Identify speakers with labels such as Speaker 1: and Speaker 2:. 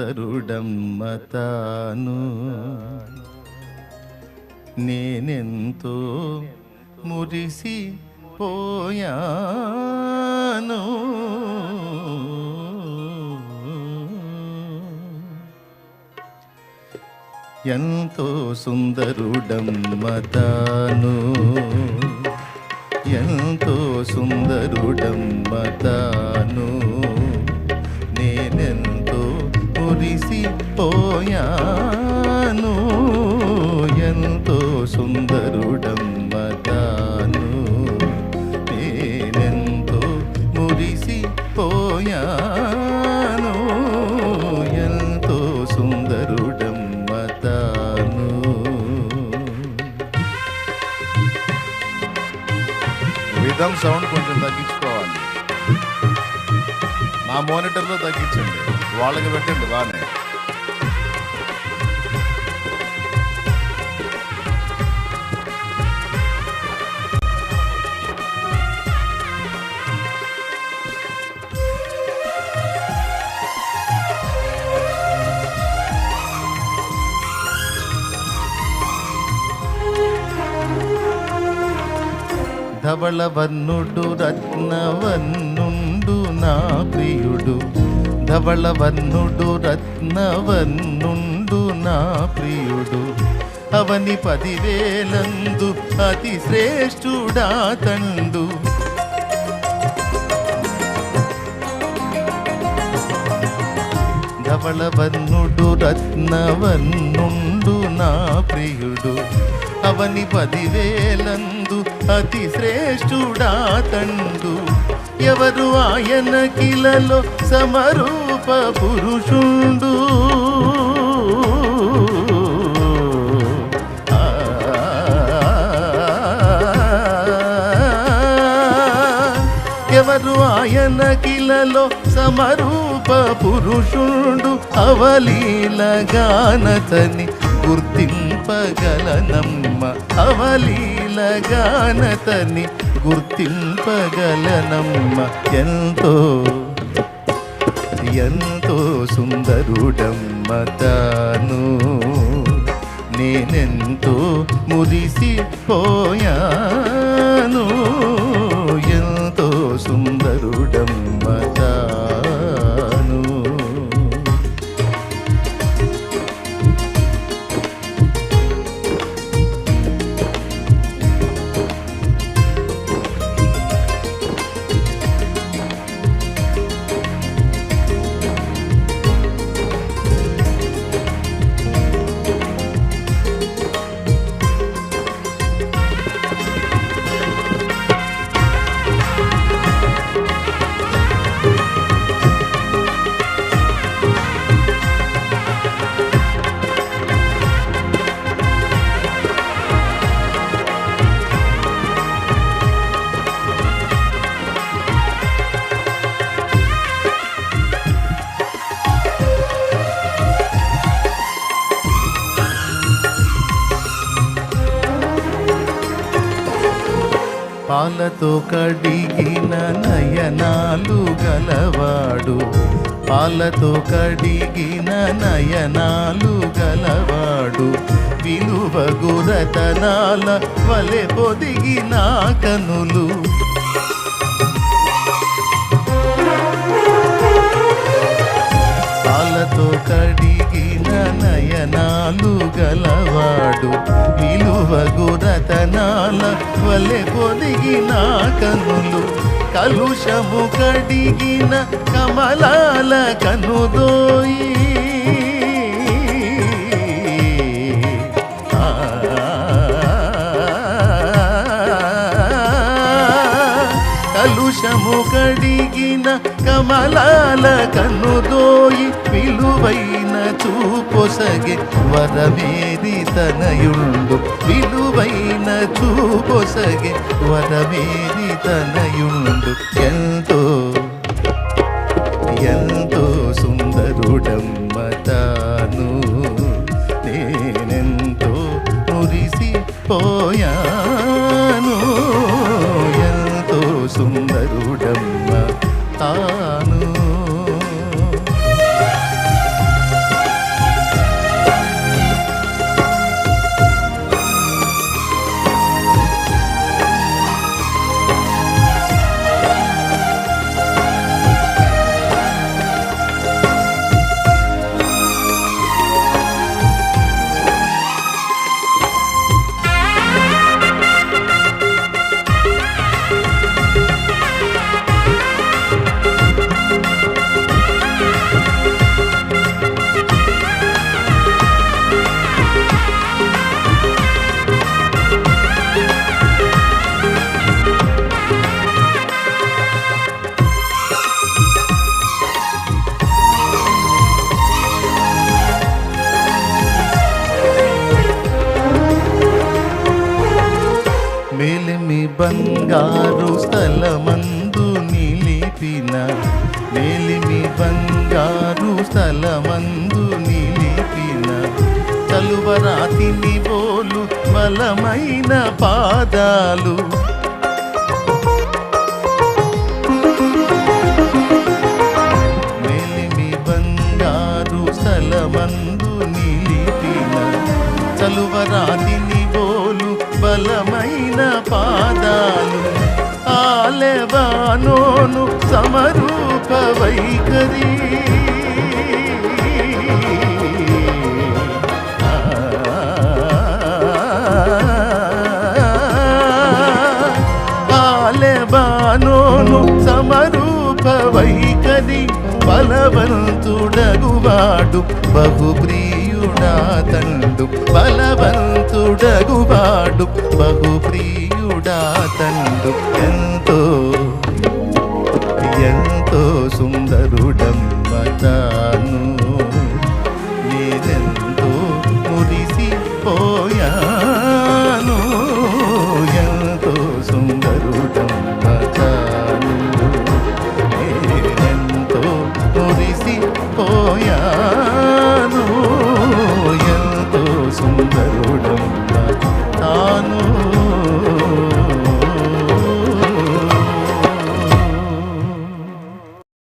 Speaker 1: సుందరుడమ్మ నేనెంతో మురిసి పోయాను. ఎంతో సుందరుడమ్మతాను ఎంతో సుందరుడమ్మ పోయాను ఎంతో సుందరుడమ్మతాను. నేనెంతో మురిసి పోయాను ఎంతో సుందరుడమ్మతాను.
Speaker 2: విధం సౌండ్ కొంచెం తగ్గించుకోవాలి. నా మానిటర్లో తగ్గించండి. వాళ్ళకి పెట్టండి బాగానే
Speaker 1: ధవళవన్నుడు రత్నవన్నుండు నా ప్రియుడు. ధవళవన్నుడు రత్నవన్నుండు నా ప్రియుడు. అవని పదివేలందు అతి శ్రేష్ఠుడా తండు. ధవళవన్నుడు రత్నవన్నుండు నా ప్రియుడు. అవని పదివేలందు అతి శ్రేష్ఠుడా తండు ఎవరు ఆయన కిలలో సమరూప పురుషుండు. ఎవరు ఆయన కిలలో సమరూప పురుషుండు. అవలీలగానతని గుర్తింపగలనమ్మ అవలీలగానతని గుర్తింపగలనమ్మ. ఎంతో ఎంతో సుందరుడమ్మ తాను. నేనెంతో మురిసి పాలతో కడిగిన నయనాలు గలవాడు. పాలతో కడిగిన నయనాలు గలవాడు. విలువ గురతనాల వలె పొదిగిన కనులు వలె పొదిగిన కనులు కలుషము కడిగిన కమలాల కనుదోయి కడిగిన కమలాల కన్నుదోయి విలువైన చూపొసగే వరమేది తనయుండు. విలువైన చూపొసగే వరమేది తనయుండు. ఎంతో బంగారు స్థలమందు నిలిపిన మేలిమి బంగారు స్థలమందు నిలిపిన చలువరాతిని బోలు బలమైన పాదాలు. మేలిమి బంగారు స్థలమందు నిలిపిన చలువరాతిని బోలు బలమైన పాదాలు ఆలెవానోను సమరూప వైఖరి. ఆలెవానోను సమరూప వైఖరి బలవంతుడగువాడు బహుప్రియ ప్రియుడా తండు బలవంతుడగువాడు బహుప్రియుడా తండు ఎంతో ఎంతో సుందరుడమ్మ తాను నేనెంతో మురిసిపోయాను. ఎంతో సుందరుడమ్మ తాను నేనెంతో మురిసిపోయాను